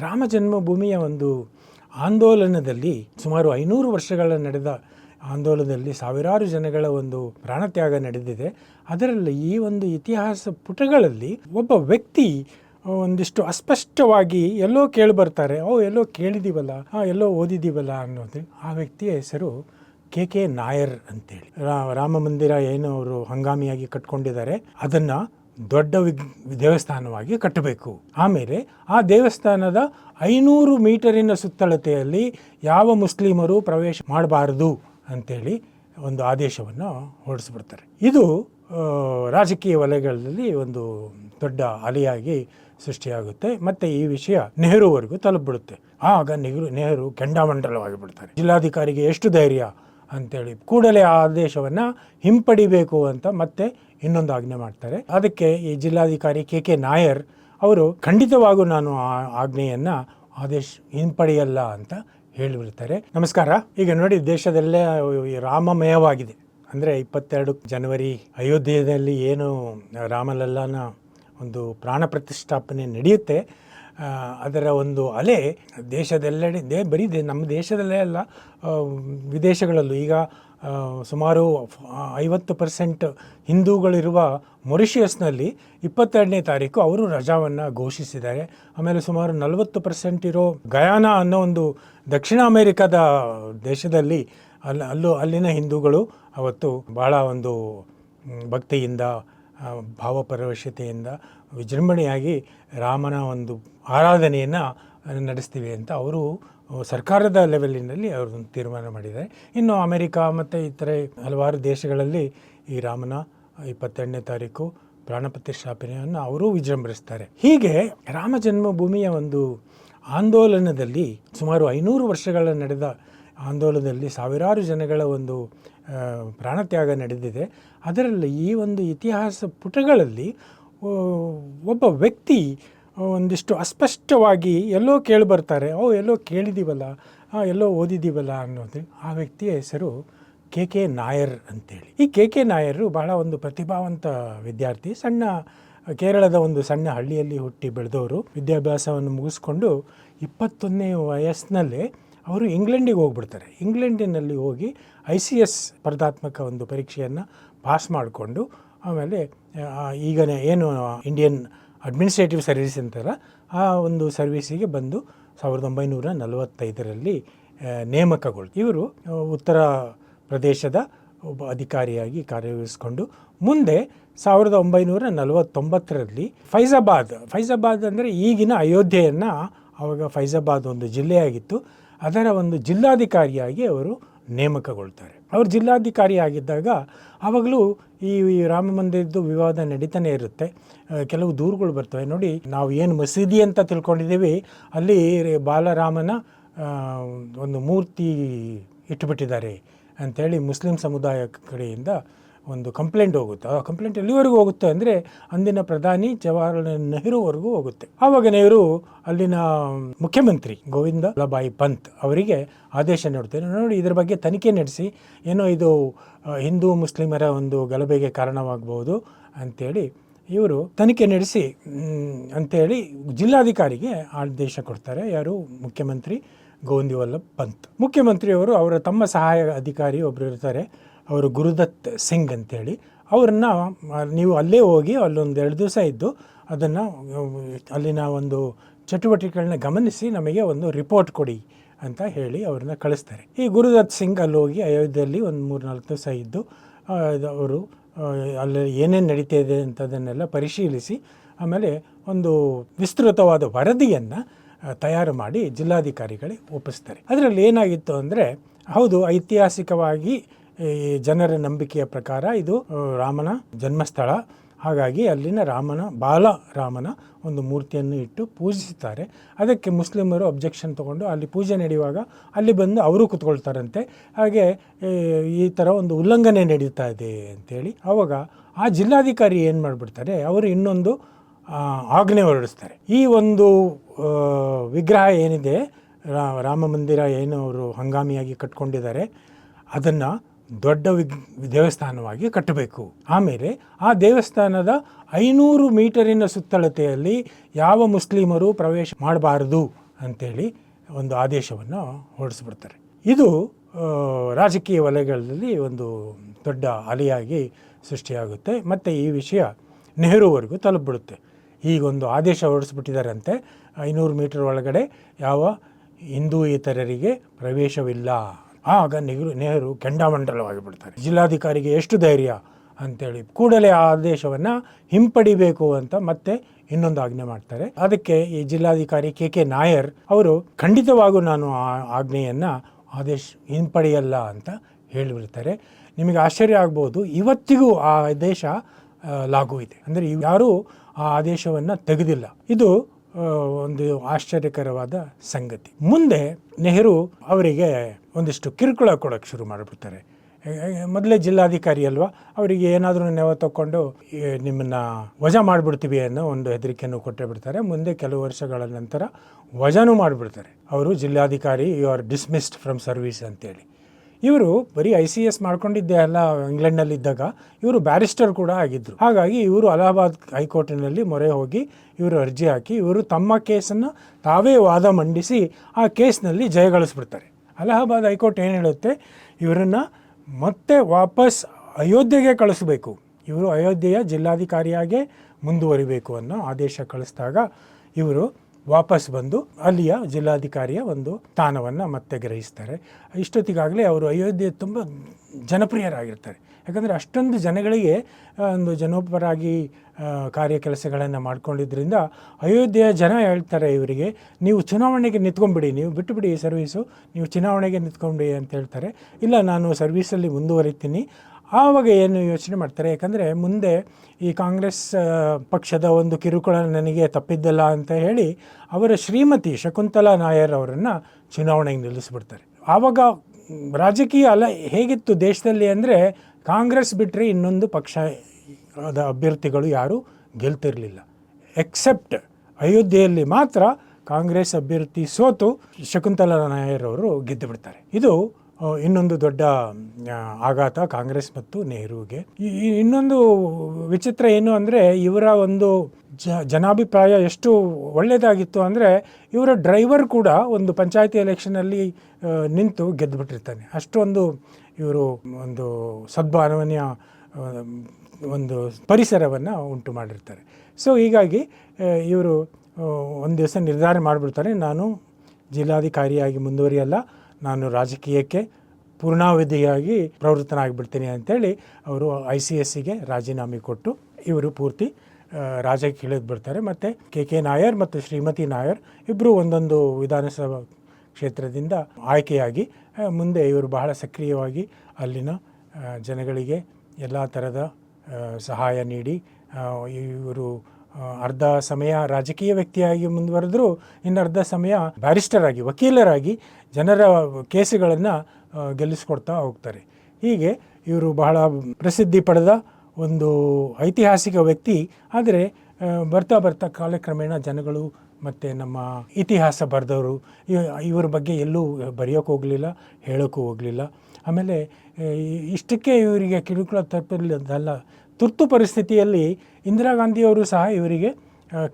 ರಾಮ ಜನ್ಮಭೂಮಿಯ ಒಂದು ಆಂದೋಲನದಲ್ಲಿ ಸುಮಾರು ಐನೂರು ವರ್ಷಗಳ ನಡೆದ ಆಂದೋಲನದಲ್ಲಿ ಸಾವಿರಾರು ಜನಗಳ ಒಂದು ಪ್ರಾಣತ್ಯಾಗ ನಡೆದಿದೆ. ಅದರಲ್ಲಿ ಈ ಒಂದು ಇತಿಹಾಸ ಪುಟಗಳಲ್ಲಿ ಒಬ್ಬ ವ್ಯಕ್ತಿ ಒಂದಿಷ್ಟು ಅಸ್ಪಷ್ಟವಾಗಿ ಎಲ್ಲೋ ಕೇಳಿ ಬರ್ತಾರೆ ಓ, ಎಲ್ಲೋ ಕೇಳಿದೀವಲ್ಲ ಎಲ್ಲೋ ಓದಿದ್ದೀವಲ್ಲ ಅನ್ನೋದು. ಆ ವ್ಯಕ್ತಿಯ ಹೆಸರು ಕೆ ಕೆ ನಾಯರ್ ಅಂತೇಳಿ. ರಾಮ ಮಂದಿರ ಏನು ಅವರು ಹಂಗಾಮಿಯಾಗಿ ಕಟ್ಕೊಂಡಿದ್ದಾರೆ. ಅದನ್ನ ದೊಡ್ಡ ವಿಗ್, ದೇವಸ್ಥಾನವಾಗಿ ಕಟ್ಟಬೇಕು. ಆಮೇಲೆ ಆ ದೇವಸ್ಥಾನದ ಐನೂರು ಮೀಟರಿನ ಸುತ್ತಳತೆಯಲ್ಲಿ ಯಾವ ಮುಸ್ಲಿಮರು ಪ್ರವೇಶ ಮಾಡಬಾರದು ಅಂತೇಳಿ ಒಂದು ಆದೇಶವನ್ನು ಹೊರಡಿಸ್ಬಿಡ್ತಾರೆ. ಇದು ರಾಜಕೀಯ ವಲಯಗಳಲ್ಲಿ ಒಂದು ದೊಡ್ಡ ಅಲೆಯಾಗಿ ಸೃಷ್ಟಿಯಾಗುತ್ತೆ. ಮತ್ತು ಈ ವಿಷಯ ನೆಹರುವರೆಗೂ ತಲುಪಿಬಿಡುತ್ತೆ. ಆಗ ನೆಹರು ನೆಹರು ಕೆಂಡಾಮಂಡಲವಾಗಿ ಬಿಡ್ತಾರೆ ಜಿಲ್ಲಾಧಿಕಾರಿಗೆ ಎಷ್ಟು ಧೈರ್ಯ ಅಂತೇಳಿ ಕೂಡಲೇ ಆ ಆದೇಶವನ್ನು ಹಿಂಪಡಿಬೇಕು ಅಂತ ಮತ್ತೆ ಇನ್ನೊಂದು ಆಜ್ಞೆ ಮಾಡ್ತಾರೆ. ಅದಕ್ಕೆ ಈ ಜಿಲ್ಲಾಧಿಕಾರಿ ಕೆ ಕೆ ನಾಯರ್ ಅವರು, ಖಂಡಿತವಾಗೂ ನಾನು ಆ ಆಜ್ಞೆಯನ್ನು ಆದೇಶ ಹಿಂಪಡೆಯಲ್ಲ ಅಂತ ಹೇಳಿಬಿಡ್ತಾರೆ. ನಮಸ್ಕಾರ. ಈಗ ನೋಡಿ, ದೇಶದಲ್ಲೇ ರಾಮಮಯವಾಗಿದೆ. ಅಂದರೆ ಇಪ್ಪತ್ತೆರಡು ಜನವರಿ ಅಯೋಧ್ಯೆಯಲ್ಲಿ ಏನು ರಾಮಲಲ್ಲಾನ ಒಂದು ಪ್ರಾಣ ಪ್ರತಿಷ್ಠಾಪನೆ ನಡೆಯುತ್ತೆ. ಅದರ ಒಂದು ಅಲೆ ದೇಶದೆಲ್ಲೆಡೆ ದೇ ಬರೀ ದೇ ನಮ್ಮ ದೇಶದಲ್ಲೇ ಅಲ್ಲ ವಿದೇಶಗಳಲ್ಲೂ ಈಗ ಸುಮಾರು ಐವತ್ತು ಪರ್ಸೆಂಟ್ ಹಿಂದೂಗಳಿರುವ ಮೊರಿಷಿಯಸ್ನಲ್ಲಿ ಇಪ್ಪತ್ತೆರಡನೇ ತಾರೀಕು ಅವರು ರಜಾವನ್ನು ಘೋಷಿಸಿದ್ದಾರೆ. ಆಮೇಲೆ ಸುಮಾರು ನಲವತ್ತು ಪರ್ಸೆಂಟ್ ಇರೋ ಗಯಾನ ಅನ್ನೋ ಒಂದು ದಕ್ಷಿಣ ಅಮೇರಿಕಾದ ದೇಶದಲ್ಲಿ ಅಲ್ಲಿ ಅಲ್ಲೂ ಅಲ್ಲಿನ ಹಿಂದೂಗಳು ಅವತ್ತು ಭಾಳ ಒಂದು ಭಕ್ತಿಯಿಂದ ಭಾವಪರವಶತೆಯಿಂದ ವಿಜೃಂಭಣೆಯಾಗಿ ರಾಮನ ಒಂದು ಆರಾಧನೆಯನ್ನು ನಡೆಸ್ತೀವಿ ಅಂತ ಅವರು, ಸರ್ಕಾರದ ಲೆವೆಲಿನಲ್ಲಿ ಅವರು ತೀರ್ಮಾನ ಮಾಡಿದ್ದಾರೆ. ಇನ್ನು ಅಮೆರಿಕ ಮತ್ತು ಇತರೆ ಹಲವಾರು ದೇಶಗಳಲ್ಲಿ ಈ ರಾಮನ ಇಪ್ಪತ್ತೆರಡನೇ ತಾರೀಕು ಪ್ರಾಣ ಪ್ರತಿಷ್ಠಾಪನೆಯನ್ನು ಅವರು ವಿಜೃಂಭಿಸ್ತಾರೆ. ಹೀಗೆ ರಾಮ ಜನ್ಮಭೂಮಿಯ ಒಂದು ಆಂದೋಲನದಲ್ಲಿ ಸುಮಾರು ಐನೂರು ವರ್ಷಗಳ ನಡೆದ ಆಂದೋಲನದಲ್ಲಿ ಸಾವಿರಾರು ಜನಗಳ ಒಂದು ಪ್ರಾಣತ್ಯಾಗ ನಡೆದಿದೆ. ಅದರಲ್ಲಿ ಈ ಒಂದು ಇತಿಹಾಸ ಪುಟಗಳಲ್ಲಿ ಒಬ್ಬ ವ್ಯಕ್ತಿ ಒಂದಿಷ್ಟು ಅಸ್ಪಷ್ಟವಾಗಿ ಎಲ್ಲೋ ಕೇಳಿ ಬರ್ತಾರೆ ಓ, ಎಲ್ಲೋ ಕೇಳಿದ್ದೀವಲ್ಲ ಎಲ್ಲೋ ಓದಿದ್ದೀವಲ್ಲ ಅನ್ನೋದು. ಆ ವ್ಯಕ್ತಿಯ ಹೆಸರು ಕೆ ಕೆ ನಾಯರ್ ಅಂತೇಳಿ. ಈ ಕೆ ಕೆ ನಾಯರು ಬಹಳ ಒಂದು ಪ್ರತಿಭಾವಂತ ವಿದ್ಯಾರ್ಥಿ, ಸಣ್ಣ, ಕೇರಳದ ಒಂದು ಸಣ್ಣ ಹಳ್ಳಿಯಲ್ಲಿ ಹುಟ್ಟಿ ಬೆಳೆದವರು. ವಿದ್ಯಾಭ್ಯಾಸವನ್ನು ಮುಗಿಸ್ಕೊಂಡು ಇಪ್ಪತ್ತೊಂದನೇ ವಯಸ್ಸಿನಲ್ಲೇ ಅವರು ಇಂಗ್ಲೆಂಡಿಗೆ ಹೋಗ್ಬಿಡ್ತಾರೆ. ಇಂಗ್ಲೆಂಡಿನಲ್ಲಿ ಹೋಗಿ ಐ ಸಿ ಎಸ್ ಸ್ಪರ್ಧಾತ್ಮಕ ಒಂದು ಪರೀಕ್ಷೆಯನ್ನು ಪಾಸ್ ಮಾಡಿಕೊಂಡು ಆಮೇಲೆ ಈಗನೇ ಏನು ಇಂಡಿಯನ್ ಅಡ್ಮಿನಿಸ್ಟ್ರೇಟಿವ್ ಸರ್ವಿಸ್ ಅಂತಾರೆ ಆ ಒಂದು ಸರ್ವಿಸಿಗೆ ಬಂದು ಸಾವಿರದ ಒಂಬೈನೂರ ನಲವತ್ತೈದರಲ್ಲಿ ನೇಮಕಗೊಳ್ಳಿ. ಇವರು ಉತ್ತರ ಪ್ರದೇಶದ ಒಬ್ಬ ಅಧಿಕಾರಿಯಾಗಿ ಕಾರ್ಯನಿರ್ವಹಿಸಿಕೊಂಡು, ಮುಂದೆ ಸಾವಿರದ ಒಂಬೈನೂರ ನಲವತ್ತೊಂಬತ್ತರಲ್ಲಿ ಫೈಜಾಬಾದ್ ಫೈಜಾಬಾದ್ ಅಂದರೆ ಈಗಿನ ಅಯೋಧ್ಯೆಯನ್ನು, ಆವಾಗ ಫೈಜಾಬಾದ್ ಒಂದು ಜಿಲ್ಲೆಯಾಗಿತ್ತು. ಅದರ ಒಂದು ಜಿಲ್ಲಾಧಿಕಾರಿಯಾಗಿ ಅವರು ನೇಮಕಗೊಳ್ತಾರೆ. ಅವರು ಜಿಲ್ಲಾಧಿಕಾರಿ ಆಗಿದ್ದಾಗ ಆವಾಗಲೂ ಈ ರಾಮ ಮಂದಿರದ್ದು ವಿವಾದ ನಡೀತಾನೆ ಇರುತ್ತೆ. ಕೆಲವು ದೂರುಗಳು ಬರ್ತವೆ. ನೋಡಿ, ನಾವು ಏನು ಮಸೀದಿ ಅಂತ ತಿಳ್ಕೊಂಡಿದ್ದೀವಿ, ಅಲ್ಲಿ ಬಾಲರಾಮನ ಒಂದು ಮೂರ್ತಿ ಇಟ್ಟುಬಿಟ್ಟಿದ್ದಾರೆ ಅಂಥೇಳಿ ಮುಸ್ಲಿಂ ಸಮುದಾಯ ಕಡೆಯಿಂದ ಒಂದು ಕಂಪ್ಲೇಂಟ್ ಹೋಗುತ್ತೆ, ಆ ಕಂಪ್ಲೇಂಟ್ ಎಲ್ಲಿವರೆಗೂ ಹೋಗುತ್ತೆ ಅಂದರೆ ಅಂದಿನ ಪ್ರಧಾನಿ ಜವಾಹರ್ಲಾಲ್ ನೆಹರುವರೆಗೂ ಹೋಗುತ್ತೆ. ಆವಾಗ ನೆಹರು ಅಲ್ಲಿನ ಮುಖ್ಯಮಂತ್ರಿ ಗೋವಿಂದ ವಲ್ಲಭಾಯಿ ಪಂತ್ ಅವರಿಗೆ ಆದೇಶ ನೀಡುತ್ತೇನೆ ನೋಡಿ, ಇದರ ಬಗ್ಗೆ ತನಿಖೆ ನಡೆಸಿ, ಏನೋ ಇದು ಹಿಂದೂ ಮುಸ್ಲಿಮರ ಒಂದು ಗಲಭೆಗೆ ಕಾರಣವಾಗಬಹುದು ಅಂಥೇಳಿ ಇವರು ತನಿಖೆ ನಡೆಸಿ ಅಂಥೇಳಿ ಜಿಲ್ಲಾಧಿಕಾರಿಗೆ ಆದೇಶ ಕೊಡ್ತಾರೆ ಯಾರು? ಮುಖ್ಯಮಂತ್ರಿ ಗೋವಿಂದ ವಲ್ಲಭ್ ಪಂತ್. ಮುಖ್ಯಮಂತ್ರಿಯವರು ಅವರ ತಮ್ಮ ಸಹಾಯ ಅಧಿಕಾರಿ ಒಬ್ಬರು ಇರ್ತಾರೆ. ಅವರು ಗುರುದತ್ ಸಿಂಗ್ ಅಂತೇಳಿ. ಅವ್ರನ್ನ ನೀವು ಅಲ್ಲೇ ಹೋಗಿ ಅಲ್ಲೊಂದು ಎರಡು ದಿವಸ ಇದ್ದು ಅದನ್ನು ಅಲ್ಲಿನ ಒಂದು ಚಟುವಟಿಕೆಗಳನ್ನ ಗಮನಿಸಿ ನಮಗೆ ಒಂದು ರಿಪೋರ್ಟ್ ಕೊಡಿ ಅಂತ ಹೇಳಿ ಅವ್ರನ್ನ ಕಳಿಸ್ತಾರೆ. ಈ ಗುರುದತ್ ಸಿಂಗ್ ಅಲ್ಲಿ ಹೋಗಿ ಅಯೋಧ್ಯೆಯಲ್ಲಿ ಒಂದು ಮೂರು ನಾಲ್ಕು ದಿವಸ ಇದ್ದು ಅವರು ಅಲ್ಲಿ ಏನೇನು ನಡೀತಾ ಇದೆ ಅಂತದನ್ನೆಲ್ಲ ಪರಿಶೀಲಿಸಿ ಆಮೇಲೆ ಒಂದು ವಿಸ್ತೃತವಾದ ವರದಿಯನ್ನು ತಯಾರು ಮಾಡಿ ಜಿಲ್ಲಾಧಿಕಾರಿಗಳಿಗೆ ಒಪ್ಪಿಸ್ತಾರೆ. ಅದರಲ್ಲಿ ಏನಾಗಿತ್ತು ಅಂದರೆ, ಹೌದು, ಐತಿಹಾಸಿಕವಾಗಿ ಈ ಜನರ ನಂಬಿಕೆಯ ಪ್ರಕಾರ ಇದು ರಾಮನ ಜನ್ಮಸ್ಥಳ. ಹಾಗಾಗಿ ಅಲ್ಲಿನ ರಾಮನ, ಬಾಲ ರಾಮನ ಒಂದು ಮೂರ್ತಿಯನ್ನು ಇಟ್ಟು ಪೂಜಿಸುತ್ತಾರೆ. ಅದಕ್ಕೆ ಮುಸ್ಲಿಮರು ಅಬ್ಜೆಕ್ಷನ್ ತಗೊಂಡು ಅಲ್ಲಿ ಪೂಜೆ ನಡೆಯುವಾಗ ಅಲ್ಲಿ ಬಂದು ಅವರು ಕುತ್ಕೊಳ್ತಾರಂತೆ. ಹಾಗೆ, ಈ ಥರ ಒಂದು ಉಲ್ಲಂಘನೆ ನಡೀತಾ ಇದೆ ಅಂತೇಳಿ. ಆವಾಗ ಆ ಜಿಲ್ಲಾಧಿಕಾರಿ ಏನು ಮಾಡಿಬಿಡ್ತಾರೆ, ಅವರು ಇನ್ನೊಂದು ಆಜ್ಞೆ ಹೊರಡಿಸ್ತಾರೆ. ಈ ಒಂದು ವಿಗ್ರಹ ಏನಿದೆ ರಾಮ ಮಂದಿರ ಏನು ಅವರು ಹಂಗಾಮಿಯಾಗಿ ಕಟ್ಕೊಂಡಿದ್ದಾರೆ, ಅದನ್ನು ದೊಡ್ಡ ವಿಗ್, ದೇವಸ್ಥಾನವಾಗಿ ಕಟ್ಟಬೇಕು. ಆಮೇಲೆ ಆ ದೇವಸ್ಥಾನದ ಐನೂರು ಮೀಟರಿನ ಸುತ್ತಳತೆಯಲ್ಲಿ ಯಾವ ಮುಸ್ಲಿಮರು ಪ್ರವೇಶ ಮಾಡಬಾರದು ಅಂತೇಳಿ ಒಂದು ಆದೇಶವನ್ನು ಹೊರಡಿಸ್ಬಿಡ್ತಾರೆ. ಇದು ರಾಜಕೀಯ ವಲಯಗಳಲ್ಲಿ ಒಂದು ದೊಡ್ಡ ಅಲೆಯಾಗಿ ಸೃಷ್ಟಿಯಾಗುತ್ತೆ. ಮತ್ತು ಈ ವಿಷಯ ನೆಹರುವರೆಗೂ ತಲುಪಿಬಿಡುತ್ತೆ. ಈಗೊಂದು ಆದೇಶ ಹೊರಡಿಸ್ಬಿಟ್ಟಿದ್ದಾರಂತೆ, ಐನೂರು ಮೀಟರ್ ಒಳಗಡೆ ಯಾವ ಹಿಂದೂ ಇತರರಿಗೆ ಪ್ರವೇಶವಿಲ್ಲ. ಆಗ ನೆಹರು ನೆಹರು ಕೆಂಡಾಮಂಡಲವಾಗಿ ಬಿಡ್ತಾರೆ ಜಿಲ್ಲಾಧಿಕಾರಿಗೆ ಎಷ್ಟು ಧೈರ್ಯ ಅಂತೇಳಿ ಕೂಡಲೇ ಆ ಆದೇಶವನ್ನು ಹಿಂಪಡಿಬೇಕು ಅಂತ ಮತ್ತೆ ಇನ್ನೊಂದು ಆಜ್ಞೆ ಮಾಡ್ತಾರೆ. ಅದಕ್ಕೆ ಈ ಜಿಲ್ಲಾಧಿಕಾರಿ ಕೆ ಕೆ ನಾಯರ್ ಅವರು, ಖಂಡಿತವಾಗೂ ನಾನು ಆ ಆಜ್ಞೆಯನ್ನು ಆದೇಶ ಹಿಂಪಡೆಯಲ್ಲ ಅಂತ ಹೇಳಿಬಿಡ್ತಾರೆ. ನಿಮಗೆ ಆಶ್ಚರ್ಯ ಆಗ್ಬೋದು, ಇವತ್ತಿಗೂ ಆ ಆದೇಶ ಲಾಗು ಇದೆ. ಅಂದರೆ ಯಾರೂ ಆ ಆದೇಶವನ್ನು ತೆಗೆದಿಲ್ಲ. ಇದು ಒಂದು ಆಶ್ಚರ್ಯಕರವಾದ ಸಂಗತಿ. ಮುಂದೆ ನೆಹರು ಅವರಿಗೆ ಒಂದಿಷ್ಟು ಕಿರುಕುಳ ಕೊಡೋಕ್ಕೆ ಶುರು ಮಾಡಿಬಿಡ್ತಾರೆ. ಮೊದಲೇ ಜಿಲ್ಲಾಧಿಕಾರಿ ಅಲ್ವಾ? ಅವರಿಗೆ ಏನಾದರೂ ನೆವ ತಗೊಂಡು ನಿಮ್ಮನ್ನು ವಜಾ ಮಾಡಿಬಿಡ್ತೀವಿ ಅನ್ನೋ ಒಂದು ಹೆದರಿಕೆಯನ್ನು ಕೊಟ್ಟೇ ಬಿಡ್ತಾರೆ. ಮುಂದೆ ಕೆಲವು ವರ್ಷಗಳ ನಂತರ ವಜಾನೂ ಮಾಡಿಬಿಡ್ತಾರೆ. ಅವರು ಜಿಲ್ಲಾಧಿಕಾರಿ you are dismissed from service ಅಂತೇಳಿ. ಇವರು ಬರೀ ಐ ಸಿ ಎಸ್ ಮಾಡ್ಕೊಂಡಿದ್ದೆ ಅಲ್ಲ, ಇಂಗ್ಲೆಂಡ್ನಲ್ಲಿದ್ದಾಗ, ಇವರು ಬ್ಯಾರಿಸ್ಟರ್ ಕೂಡ ಆಗಿದ್ದರು ಹಾಗಾಗಿ ಇವರು ಅಲಹಾಬಾದ್ ಹೈಕೋರ್ಟಿನಲ್ಲಿ ಮೊರೆ ಹೋಗಿ ಇವರು ಅರ್ಜಿ ಹಾಕಿ, ಇವರು ತಮ್ಮ ಕೇಸನ್ನು ತಾವೇ ವಾದ ಮಂಡಿಸಿ, ಆ ಕೇಸ್ನಲ್ಲಿ ಜಯಗಳಿಸ್ಬಿಡ್ತಾರೆ. ಅಲಹಾಬಾದ್ ಹೈಕೋರ್ಟ್ ಏನು ಹೇಳುತ್ತೆ? ಇವರನ್ನು ಮತ್ತೆ ವಾಪಸ್ ಅಯೋಧ್ಯೆಗೆ ಕಳಿಸಬೇಕು. ಇವರು ಅಯೋಧ್ಯೆಯ ಜಿಲ್ಲಾಧಿಕಾರಿಯಾಗೇ ಮುಂದುವರಿಬೇಕು ಅನ್ನೋ ಆದೇಶ ಕಳಿಸಿದಾಗ ಇವರು ವಾಪಸ್ ಬಂದು ಅಲ್ಲಿಯ ಜಿಲ್ಲಾಧಿಕಾರಿಯ ಒಂದು ಸ್ಥಾನವನ್ನು ಮತ್ತೆ ಗ್ರಹಿಸ್ತಾರೆ. ಇಷ್ಟೊತ್ತಿಗಾಗಲೇ ಅವರು ಅಯೋಧ್ಯೆ ತುಂಬ ಜನಪ್ರಿಯರಾಗಿರ್ತಾರೆ. ಯಾಕಂದರೆ ಅಷ್ಟೊಂದು ಜನಗಳಿಗೆ ಒಂದು ಜನೋಪರಾಗಿ ಕಾರ್ಯ ಕೆಲಸಗಳನ್ನು ಮಾಡ್ಕೊಂಡಿದ್ದರಿಂದ ಅಯೋಧ್ಯೆಯ ಜನ ಹೇಳ್ತಾರೆ ಇವರಿಗೆ, ನೀವು ಚುನಾವಣೆಗೆ ನಿಂತ್ಕೊಂಡ್ಬಿಡಿ, ನೀವು ಬಿಟ್ಟುಬಿಡಿ ಈ ಸರ್ವೀಸು, ನೀವು ಚುನಾವಣೆಗೆ ನಿಂತ್ಕೊಂಡ್ಬಿಡಿ ಅಂತ ಹೇಳ್ತಾರೆ. ಇಲ್ಲ, ನಾನು ಸರ್ವೀಸಲ್ಲಿ ಮುಂದುವರಿತೀನಿ. ಆವಾಗ ಏನು ಯೋಚನೆ ಮಾಡ್ತಾರೆ, ಯಾಕಂದರೆ ಮುಂದೆ ಈ ಕಾಂಗ್ರೆಸ್ ಪಕ್ಷದ ಒಂದು ಕಿರುಕುಳ ನನಗೆ ತಪ್ಪಿದ್ದಲ್ಲ ಅಂತ ಹೇಳಿ ಅವರ ಶ್ರೀಮತಿ ಶಕುಂತಲಾ ನಾಯರ್ ಅವರನ್ನು ಚುನಾವಣೆಗೆ ನಿಲ್ಲಿಸ್ಬಿಡ್ತಾರೆ. ಆವಾಗ ರಾಜಕೀಯ ಅಲ್ಲ ಹೇಗಿತ್ತು ದೇಶದಲ್ಲಿ ಅಂದರೆ ಕಾಂಗ್ರೆಸ್ ಬಿಟ್ಟರೆ ಇನ್ನೊಂದು ಪಕ್ಷ ಅದ ಅಭ್ಯರ್ಥಿಗಳು ಯಾರೂ ಗೆಲ್ತಿರಲಿಲ್ಲ. ಎಕ್ಸೆಪ್ಟ್ ಅಯೋಧ್ಯೆಯಲ್ಲಿ ಮಾತ್ರ ಕಾಂಗ್ರೆಸ್ ಅಭ್ಯರ್ಥಿ ಸೋತು ಶಕುಂತಲಾ ನಾಯರ್ ಅವರು ಗೆದ್ದು ಬಿಡ್ತಾರೆ. ಇದು ಇನ್ನೊಂದು ದೊಡ್ಡ ಆಘಾತ ಕಾಂಗ್ರೆಸ್ ಮತ್ತು ನೆಹರುಗೆ. ಇನ್ನೊಂದು ವಿಚಿತ್ರ ಏನು ಅಂದರೆ, ಇವರ ಒಂದು ಜ, ಜನಾಭಿಪ್ರಾಯ ಎಷ್ಟು ಒಳ್ಳೆಯದಾಗಿತ್ತು ಅಂದರೆ, ಇವರ ಡ್ರೈವರ್ ಕೂಡ ಒಂದು ಪಂಚಾಯತಿ ಎಲೆಕ್ಷನಲ್ಲಿ ನಿಂತು ಗೆದ್ದುಬಿಟ್ಟಿರ್ತಾನೆ ಅಷ್ಟೊಂದು ಇವರು ಒಂದು ಸದ್ಭಾವನೆಯ ಒಂದು ಪರಿಸರವನ್ನು ಉಂಟು ಮಾಡಿರ್ತಾರೆ. ಸೊ ಹೀಗಾಗಿ ಇವರು ಒಂದು ದಿವಸ ನಿರ್ಧಾರ ಮಾಡಿಬಿಡ್ತಾರೆ, ನಾನು ಜಿಲ್ಲಾಧಿಕಾರಿಯಾಗಿ ಮುಂದುವರಿಯಲ್ಲ, ನಾನು ರಾಜಕೀಯಕ್ಕೆ ಪೂರ್ಣಾವಧಿಯಾಗಿ ಪ್ರವೃತ್ತನಾಗಿಬಿಡ್ತೀನಿ ಅಂತೇಳಿ ಅವರು ಐ ಸಿ ಎಸ್ ಸಿಗೆ ರಾಜೀನಾಮೆ ಕೊಟ್ಟು ಇವರು ಪೂರ್ತಿ ರಾಜಕ್ಕೆ ರಾಜ್ಯಕ್ಕೆ ಇಳಿದು ಬಿಡ್ತಾರೆ. ಮತ್ತು ಕೆ ಕೆ ನಾಯರ್ ಮತ್ತು ಶ್ರೀಮತಿ ನಾಯರ್ ಇಬ್ಬರು ಒಂದೊಂದು ವಿಧಾನಸಭಾ ಕ್ಷೇತ್ರದಿಂದ ಆಯ್ಕೆಯಾಗಿ ಮುಂದೆ ಇವರು ಬಹಳ ಸಕ್ರಿಯವಾಗಿ ಅಲ್ಲಿನ ಜನಗಳಿಗೆ ಎಲ್ಲ ಥರದ ಸಹಾಯ ನೀಡಿ ಇವರು ಅರ್ಧ ಸಮಯ ರಾಜಕೀಯ ವ್ಯಕ್ತಿಯಾಗಿ ಮುಂದುವರೆದ್ರು ಇನ್ನು ಅರ್ಧ ಸಮಯ ಬ್ಯಾರಿಸ್ಟರಾಗಿ, ವಕೀಲರಾಗಿ ಜನರ ಕೇಸುಗಳನ್ನು ಗೆಲ್ಲಿಸ್ಕೊಡ್ತಾ ಹೋಗ್ತಾರೆ. ಹೀಗೆ ಇವರು ಬಹಳ ಪ್ರಸಿದ್ಧಿ ಪಡೆದ ಒಂದು ಐತಿಹಾಸಿಕ ವ್ಯಕ್ತಿ. ಆದರೆ ಬರ್ತಾ ಬರ್ತಾ ಕಾಲಕ್ರಮೇಣ ಜನಗಳು ಮತ್ತು ನಮ್ಮ ಇತಿಹಾಸ ಬರೆದವರು ಇವರ ಬಗ್ಗೆ ಎಲ್ಲೂ ಬರೆಯೋಕ್ಕೆ ಹೋಗಲಿಲ್ಲ, ಹೇಳೋಕ್ಕೂ ಹೋಗಲಿಲ್ಲ. ಆಮೇಲೆ ಇಷ್ಟಕ್ಕೆ ಇವರಿಗೆ ಕಿರುಕುಳ ತಪ್ಪಿಲ್ಲದಲ್ಲ, ತುರ್ತು ಪರಿಸ್ಥಿತಿಯಲ್ಲಿ ಇಂದಿರಾ ಗಾಂಧಿಯವರು ಸಹ ಇವರಿಗೆ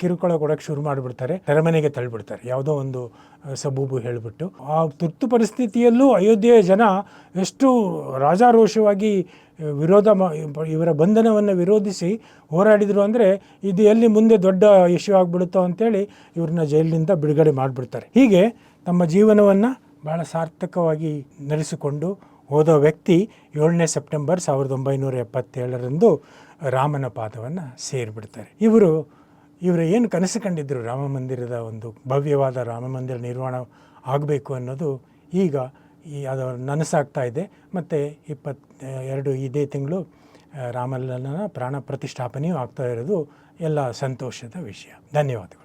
ಕಿರುಕುಳ ಕೊಡೋಕ್ಕೆ ಶುರು ಮಾಡಿಬಿಡ್ತಾರೆ ತೆರೆಮನೆಗೆ ತಳ್ಳಿಬಿಡ್ತಾರೆ, ಯಾವುದೋ ಒಂದು ಸಬೂಬು ಹೇಳಿಬಿಟ್ಟು. ಆ ತುರ್ತು ಪರಿಸ್ಥಿತಿಯಲ್ಲೂ ಅಯೋಧ್ಯೆಯ ಜನ ಎಷ್ಟು ರಾಜಾರೋಷವಾಗಿ ವಿರೋಧ ಇವರ ಬಂಧನವನ್ನು ವಿರೋಧಿಸಿ ಹೋರಾಡಿದರು ಅಂದರೆ ಇದು ಎಲ್ಲಿ ಮುಂದೆ ದೊಡ್ಡ ಇಶ್ಯೂ ಆಗಿಬಿಡುತ್ತೋ ಅಂತೇಳಿ ಇವ್ರನ್ನ ಜೈಲಿನಿಂದ ಬಿಡುಗಡೆ ಮಾಡಿಬಿಡ್ತಾರೆ. ಹೀಗೆ ತಮ್ಮ ಜೀವನವನ್ನು ಭಾಳ ಸಾರ್ಥಕವಾಗಿ ನಡೆಸಿಕೊಂಡು ಹೋದ ವ್ಯಕ್ತಿ ಏಳನೇ ಸೆಪ್ಟೆಂಬರ್ ಸಾವಿರದ ಒಂಬೈನೂರ ಎಪ್ಪತ್ತೇಳರಂದು ರಾಮನ ಪಾದವನ್ನು ಸೇರಿಬಿಡ್ತಾರೆ. ಇವರು ಇವರು ಏನು ಕನಸು ಕಂಡಿದ್ದರು ರಾಮ ಮಂದಿರದ ಒಂದು ಭವ್ಯವಾದ ರಾಮ ಮಂದಿರ ನಿರ್ಮಾಣ ಆಗಬೇಕು ಅನ್ನೋದು ಈಗ ಈ ಅದು ನನಸಾಗ್ತಾ ಇದೆ. ಮತ್ತು ಇಪ್ಪತ್ತ ಎರಡು ಇದೇ ತಿಂಗಳು ರಾಮಲಲ್ಲನ ಪ್ರಾಣ ಪ್ರತಿಷ್ಠಾಪನೆಯೂ ಆಗ್ತಾ ಇರೋದು ಎಲ್ಲ ಸಂತೋಷದ ವಿಷಯ. ಧನ್ಯವಾದಗಳು.